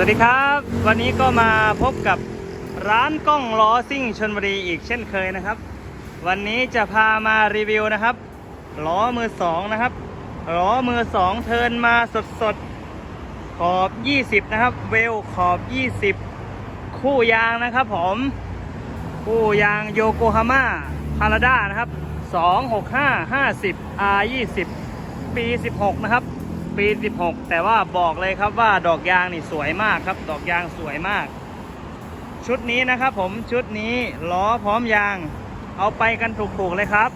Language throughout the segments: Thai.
วัสดีครับ วันนี้ก็มาพบกับร้านกล้องล้อซิ่งชนบุรีอีกเช่นเคยนะครับ วันนี้จะพามารีวิวนะครับล้อมือสองนะครับล้อมือสองเทินมาสดๆขอบ 20 นะครับ เวลขอบ 20 คู่ยางนะครับผมคู่ยางโยโกฮาม่าพาราด้านะครับ 265 50 R 20 ปี 16 นะครับ ปี 16 แต่ว่าบอกเลยครับว่าดอกยางนี่สวยมากครับ ดอกยางสวยมาก ชุดนี้นะครับผมชุดนี้ล้อพร้อมยาง เอาไปกันถูกๆเลยครับ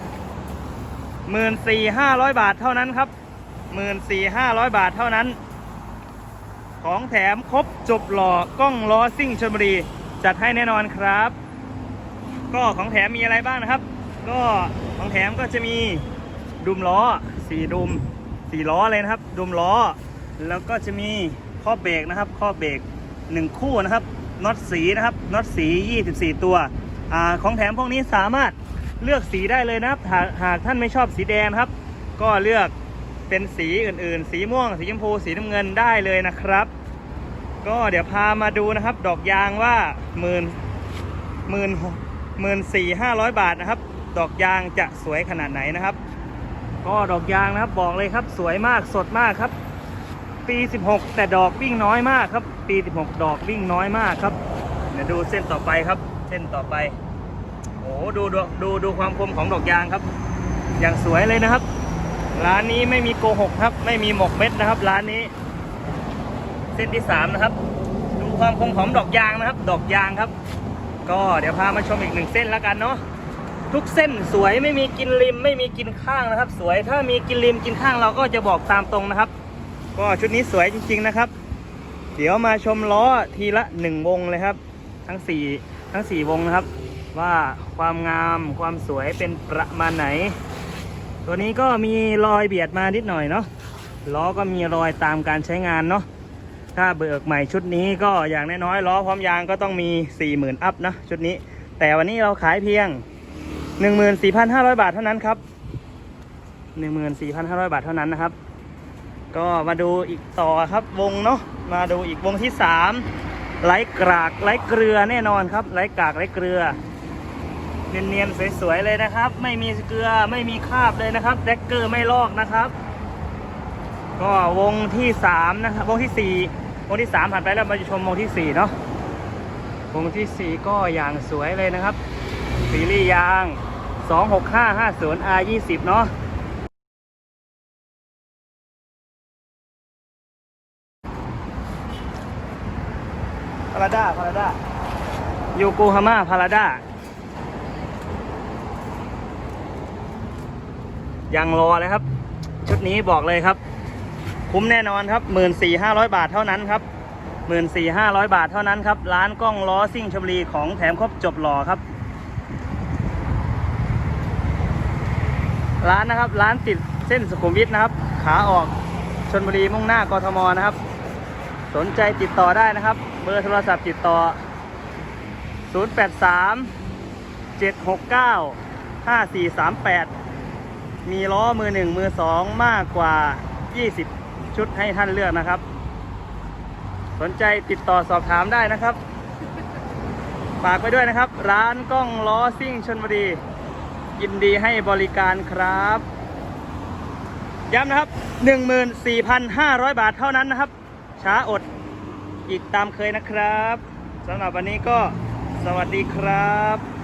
14,500บาทเท่านั้นครับ14,500บาทเท่านั้น ของแถมครบจบหล่อกล้องล้อซิ่งชลบุรี จัดให้แน่นอนครับ ก็ของแถมมีอะไรบ้างนะครับ ก็ของแถมก็จะมีดุมล้อสี่ดุม สี่ล้อเลยนะครับดุมล้อ แล้วก็จะมีข้อเบรกนะครับ ข้อเบรกหนึ่งคู่นะครับน็อตสีนะครับน็อตสี 24 ตัวอาของแถมพวกนี้สามารถเลือกสีได้เลยนะครับหากหากท่านไม่ชอบสีแดงครับ ก็เลือกเป็นสีอื่นๆ สีม่วง สีชมพู สีน้ำเงินได้เลยนะครับ ก็เดี๋ยวพามาดูนะครับ ดอกยางว่าหมื่นหมื่นหมื่นสี่ห้าร้อยบาทนะครับ ดอกยางจะสวยขนาดไหนนะครับ ก็ดอกยางนะครับบอกเลยครับสวยมากสดมากครับ ปี 16 แต่ดอกวิ่งน้อยมากครับ ปี 16 ดอกวิ่งน้อยมากครับเดี๋ยวดูเส้นต่อไปครับ เส้นต่อไปโอ้ดูดูดูดูความคมของดอกยางครับ อย่างสวยเลยนะครับ ร้านนี้ไม่มีโกหกครับ ไม่มีหมกเม็ดนะครับ ร้านนี้ เส้นที่สามนะครับ ดูความคมของดอกยางนะครับ ดอกยางครับ ก็เดี๋ยวพามาชมอีกหนึ่งเส้นแล้วกันเนาะ ทุกเส้นสวยไม่มีกินริม ไม่มีกินข้างนะครับ สวยถ้ามีกินริมกินข้างเราก็จะบอกตามตรงนะครับ ก็ชุดนี้สวยจริง ๆนะครับ เดี๋ยวมาชมล้อทีละหนึ่งวงเลยครับ ทั้งสี่ทั้งสี่วงนะครับ ว่าความงามความสวยเป็นประมาณไหน ตัวนี้ก็มีรอยเบียดมานิดหน่อยเนาะล้อก็มีรอยตามการใช้งานเนาะถ้าเบิกใหม่ชุดนี้ก็อย่างน้อยๆล้อพร้อมยางก็ต้องมี 40,000 อัพนะชุดนี้ แต่วันนี้เราขายเพียง 14,500บาทเท่านั้นครับ14,500บาทเท่านั้นนะครับ ก็มาดูอีกต่อครับวงเนาะมาดูอีกวงที่3ไร้กรากไร้เกลือแน่นอนครับไร้กากไร้เกลือเนียนๆสวยๆเลยนะครับ ไม่มีเกลือไม่มีคราบเลยนะครับแดกเกอร์ไม่ลอกนะครับ ก็วงที่สามนะครับวงที่สี่วงที่สามผ่านไปแล้วมาชมวงที่สี่เนาะวงที่สี่ก็อย่างสวยเลยนะครับซีรีส์ยาง 26550 R 20เนาะพาราด้าพาราด้าโยโกฮาม่าพาราด้ายังรอเลยครับ ชุดนี้บอกเลยครับ คุ้มแน่นอนครับ 14,500 บาทเท่านั้นครับ14,500 บาทเท่านั้นครับ ร้านกล้องล้อซิ่งชลบุรีของแถมครบจบหล่อครับ ร้านนะครับ ร้านติดเส้นสุขุมวิทนะครับ ขาออกชนบุรีมุ่งหน้ากทมนะครับ สนใจติดต่อได้นะครับ เบอร์โทรศัพท์ติดต่อ 083 769 5438 มีล้อมือหนึ่งมือสองมากกว่า 20 ชุดให้ท่านเลือกนะครับ สนใจติดต่อสอบถามได้นะครับฝากไปด้วยนะครับ ร้านกล้องล้อซิ่งชนบุรี ยินดีให้บริการครับ ย้ำนะครับ 14,500 บาทเท่านั้นนะครับ ช้าอดอีกตามเคยนะครับสำหรับวันนี้ก็สวัสดีครับ